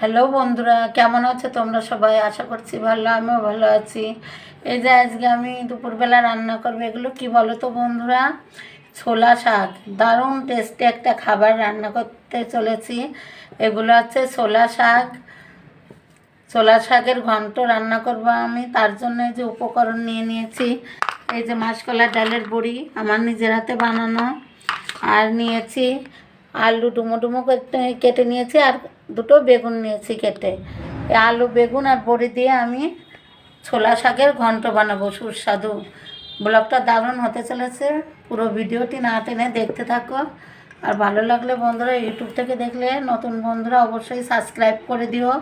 Hello বন্ধুরা, কেমন আছো তোমরা সবাই? আশা করছি ভালো, আমিও ভালো আছি। এই যে আজকে আমি দুপুরবেলা রান্না করব, এগুলো কি বলো তো বন্ধুরা? ছোলা শাক, দারুণ টেস্টি একটা খাবার রান্না করতে চলেছি। এগুলো হচ্ছে ছোলা শাক। ছোলা শাকের ঘন্ট রান্না করব আমি, তার জন্য যে উপকরণ নিয়ে নিয়েছি। এই যে মাসকলা ডালের বড়ি, আমার নিজের হাতে বানানো। আর নিয়েছি আলু ডুমো ডুমো কেটে নিয়েছি আর দুটো বেগুন নিয়েছি কেটে। আলু, বেগুন আর বড়ি দিয়ে আমি ছোলা শাকের ঘন্ট বানাবো, সুস্বাদু। ব্লগটা দারুণ হতে চলেছে। পুরো ভিডিওটি না টেনে দেখতে থাকো। আর ভালো লাগলে বন্ধুরা ইউটিউব থেকে দেখলে, নতুন বন্ধুরা অবশ্যই সাবস্ক্রাইব করে দিও।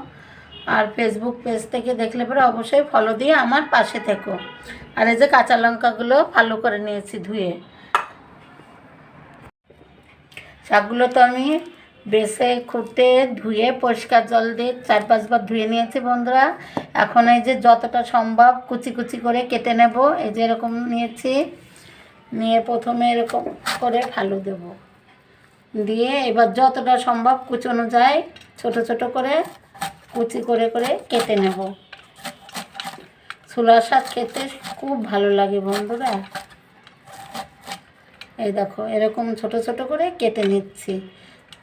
আর ফেসবুক পেজ থেকে দেখলে পরে অবশ্যই ফলো দিয়ে আমার পাশে থেকো। আর এই যে কাঁচা লঙ্কাগুলো ভালো করে নিয়েছি ধুয়ে। শাকগুলো তো আমি বেছে খুঁটে ধুয়ে, পরিষ্কার জল দিয়ে চার পাঁচবার ধুয়ে নিয়েছি বন্ধুরা। এখন এই যে যতটা সম্ভব কুচি কুচি করে কেটে নেব। এই যে এরকম নিয়েছি। নিয়ে প্রথমে এরকম করে ফালু দেব। দিয়ে এবার যতটা সম্ভব কুচোনো যায়, ছোট ছোট করে কুচি করে করে কেটে নেব। ছোলা শাক খেতে খুব ভালো লাগে বন্ধুরা। এই দেখো, এরকম ছোট ছোট করে কেটে নিচ্ছি।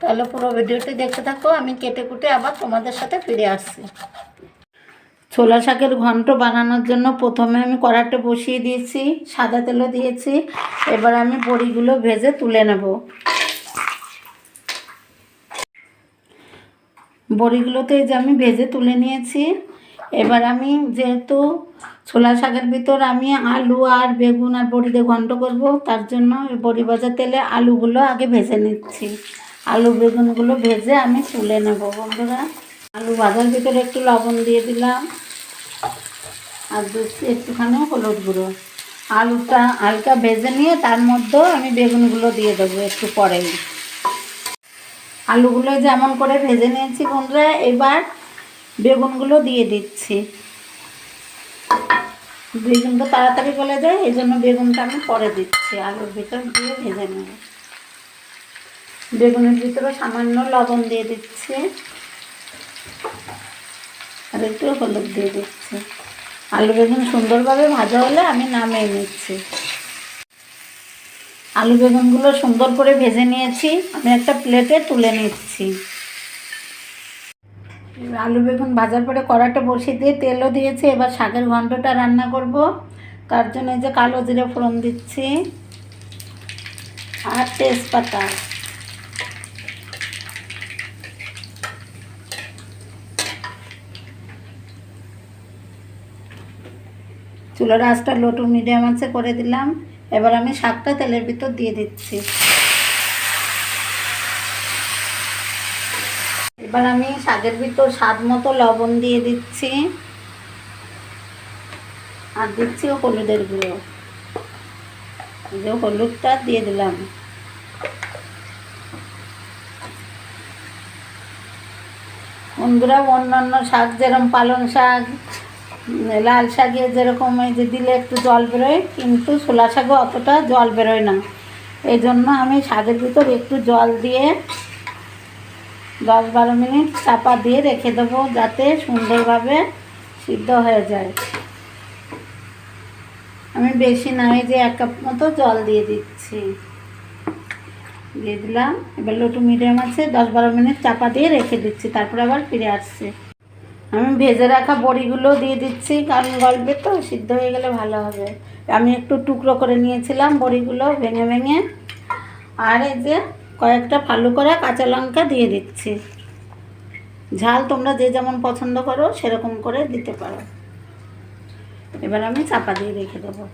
তাহলে পুরো ভিডিওটি দেখতে থাকো, আমি কেটে কুটে আবার তোমাদের সাথে ফিরে আসছি। ছোলা শাকের ঘন্ট বানানোর জন্য প্রথমে আমি কড়াটা বসিয়ে দিয়েছি, সাদা তেলও দিয়েছি। এবার আমি বড়িগুলো ভেজে তুলে নেব। বড়িগুলোতে যে আমি ভেজে তুলে নিয়েছি। এবার আমি যেহেতু ছোলা শাকের ভিতর আমি আলু আর বেগুন আর বড়ি দিয়ে ঘন্ট করব। তার জন্য বড়ি ভাজা তেলে আলুগুলো আগে ভেজে নিচ্ছি। আলু বেগুনগুলো ভেজে আমি তুলে নেব বন্ধুরা। আলু ভাজার ভিতরে একটু লবণ দিয়ে দিলাম। আর একটুখানি হলুদ গুঁড়ো। আলুটা হালকা ভেজে নিয়ে তার মধ্যেও আমি বেগুনগুলো দিয়ে দেবো একটু পরেই। আলুগুলো যেমন করে ভেজে নিয়েছি বন্ধুরা, এবার বেগুনগুলো দিয়ে দিচ্ছি। বেগুন তো তাড়াতাড়ি গলে যায়, এই জন্য বেগুনটা আমি পরে দিচ্ছি। আলুর ভিতর দিয়ে ভেজে নেব। বেগুনের ভিতরে সামান্য লবণ দিয়ে দিচ্ছি। আর একটু হলুদ দিয়ে দিচ্ছি। আলু বেগুন সুন্দরভাবে ভাজা হলে আমি নামিয়ে নিচ্ছি। আলু বেগুনগুলো সুন্দর করে ভেজে নিয়েছি। আমি একটা প্লেটে তুলে নিচ্ছি। আলু বেগুন ভাজার পরে কড়াটা বসিয়ে দিয়ে তেলও দিয়েছি, এবার শাকের ঘন্টটা রান্না করব। তার জন্য এই যে কালো জিরে ফোড়ন দিচ্ছি আর তেজপাতা। চুলোর আঁচটা লোটু মিডিয়াম আছে, করে দিলাম। এবার আমি শাকটা তেলের ভিতর দিয়ে দিচ্ছি। এবার আমি শাকের ভিতর স্বাদ মতো লবণ দিয়ে দিচ্ছি। আর দিচ্ছি হলুদের গুঁড়ো। যে হলুদটা দিয়ে দিলাম। বন্ধুরা, অন্যান্য শাক যেরকম পালং শাক, লাল শাকে যেরকম এই যে দিলে একটু জল বেরোয়, কিন্তু ছোলা শাকে অতটা জল বেরোয় না। এই জন্য আমি শাকের ভিতর একটু জল দিয়ে দশ বারো মিনিট চাপা দিয়ে রেখে দেবো যাতে সুন্দরভাবে সিদ্ধ হয়ে যায়। আমি বেশি না এই যে এক কাপ মতো জল দিয়ে দিচ্ছি। দিয়ে দিলাম। এবার লটু মিডিয়াম আছে, দশ বারো মিনিট চাপা দিয়ে রেখে দিচ্ছি, তারপরে আবার ফিরে আসছে। আমি ভেজে রাখা বড়িগুলো দিয়ে দিচ্ছি, কারণ গল্পে তো, সিদ্ধ হয়ে গেলে ভালো হবে। আমি একটু টুকরো করে নিয়েছিলাম বড়িগুলো ভেঙে ভেঙে। আর এই যে কয়েকটা ফালু করা কাঁচা লঙ্কা দিয়ে দিচ্ছি। ঝাল তোমরা যে যেমন পছন্দ করো, সেরকম করে দিতে পারো। এবার আমি চাপা দিয়ে রেখে দেবো।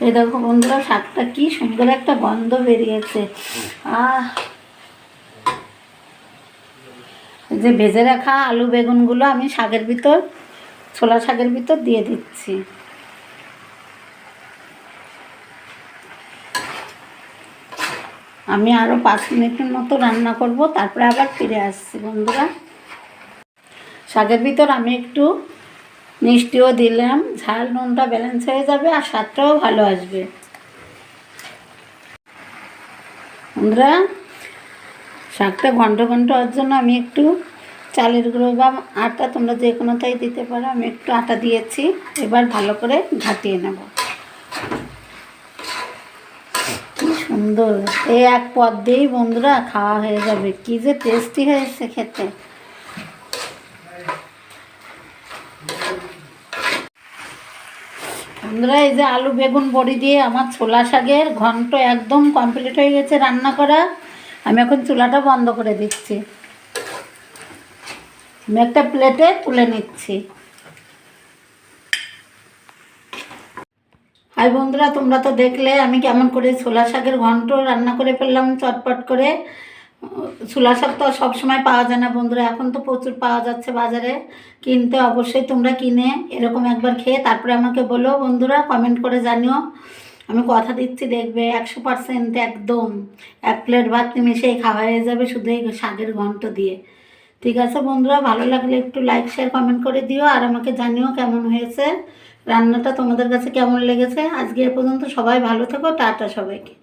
এই দেখো বন্ধুরা, শাকটা কি সুন্দর একটা গন্ধ বেরিয়েছে। আহ! যে ভেজে রাখা আলু বেগুনগুলো আমি শাকের ভিতর, ছোলা শাকের ভিতর দিয়ে দিচ্ছি। আমি আরও পাঁচ মিনিটের মতো রান্না করব, তারপরে আবার ফিরে আসছি বন্ধুরা। শাকের ভিতর আমি একটু মিষ্টিও দিলাম, ঝাল নুনটা ব্যালেন্স হয়ে যাবে আর স্বাদটাও ভালো আসবে। বন্ধুরা, শাকটা ঘন্ট ঘন্ট হওয়ার জন্য আমি একটু চালের গুঁড়ো বা আটা তোমরা যে কোনোটাই দিতে পারো, আমি একটু আটা দিয়েছি, এবার ভালো করে ঘাটিয়ে নেব। সুন্দর। এই এক পদ দিয়েই বন্ধুরা খাওয়া হয়ে যাবে। কি যে টেস্টি হয়েছে খেতে। বন্ধুরা, এই যে আলু বেগুন বড়ি দিয়ে আমার ছোলা শাকের ঘন্ট একদম কমপ্লিট হয়ে গেছে রান্না করা। আমি এখন চুলাটা বন্ধ করে দিচ্ছি। আমি একটা প্লেটে তুলে নিচ্ছি। হাই বন্ধুরা, তোমরা তো দেখলে আমি কেমন করে ছোলা শাকের ঘন্ট রান্না করে ফেললাম চটপট করে। ছোলা শাক তো আর সবসময় পাওয়া যায় না বন্ধুরা, এখন তো প্রচুর পাওয়া যাচ্ছে বাজারে। কিনতে অবশ্যই তোমরা কিনে এরকম একবার খেয়ে তারপরে আমাকে বলো বন্ধুরা কমেন্ট করে জানিও। আমি কথা দিচ্ছি, দেখবে একশো পার্সেন্ট একদম এক প্লেট ভাত মিশিয়ে খাওয়া হয়ে যাবে শুধু এই শাকের ঘন্ট দিয়ে। ঠিক আছে বন্ধুরা, ভালো লাগলে একটু লাইক শেয়ার কমেন্ট করে দিও আর আমাকে জানিও কেমন হয়েছে। রান্নাটা তোমাদের কাছে কেমন লেগেছে? আজকে এ পর্যন্ত সবাই ভালো থেকো টাটা সবাইকে।